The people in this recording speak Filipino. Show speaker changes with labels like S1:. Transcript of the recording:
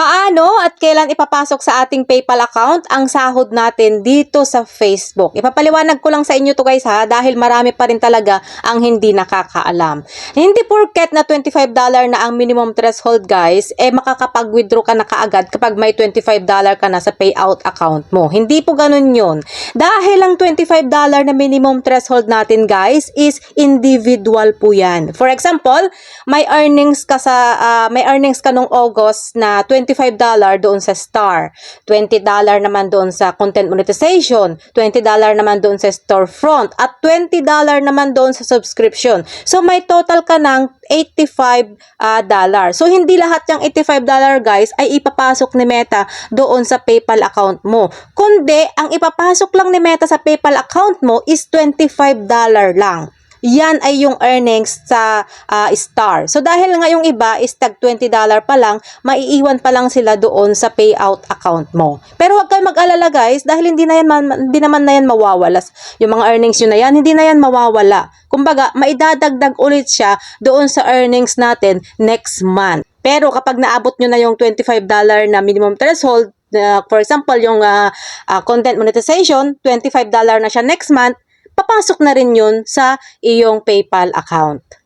S1: Paano at kailan ipapasok sa ating PayPal account ang sahod natin dito sa Facebook? Ipapaliwanag ko lang sa inyo to guys ha dahil marami pa rin talaga ang hindi nakakaalam. Hindi porket na $25 na ang minimum threshold guys, eh makakapag-withdraw ka na kaagad kapag may $25 ka na sa payout account mo. Hindi po ganun yun. Dahil ang $25 na minimum threshold natin guys is individual po yan. For example, may earnings ka sa ah, may earnings ka nung August na $25 doon sa Star, $20 naman doon sa content monetization, $20 naman doon sa storefront, at $20 naman doon sa subscription. So may total ka ng $85 ah, dollar. So hindi lahat ng $85 guys ay ipapasok ni Meta doon sa PayPal account mo. Kundi ang ipapasok lang ni Meta sa PayPal account mo is $25 lang yan ay yung earnings sa ah, Star. So dahil nga yung iba is tag $20 pa lang, maiiwan pa lang sila doon sa payout account mo. Pero huwag kayong mag-alala guys dahil hindi na yan hindi naman na yan mawawala. Yung mga earnings yun na yan, hindi na yan mawawala. Kumbaga, maidadagdag ulit siya doon sa earnings natin next month. Pero kapag naabot nyo na yung $25 na minimum threshold, uh, for example, yung ah, ah, content monetization, $25 na siya next month, papasok na rin yun sa iyong PayPal account.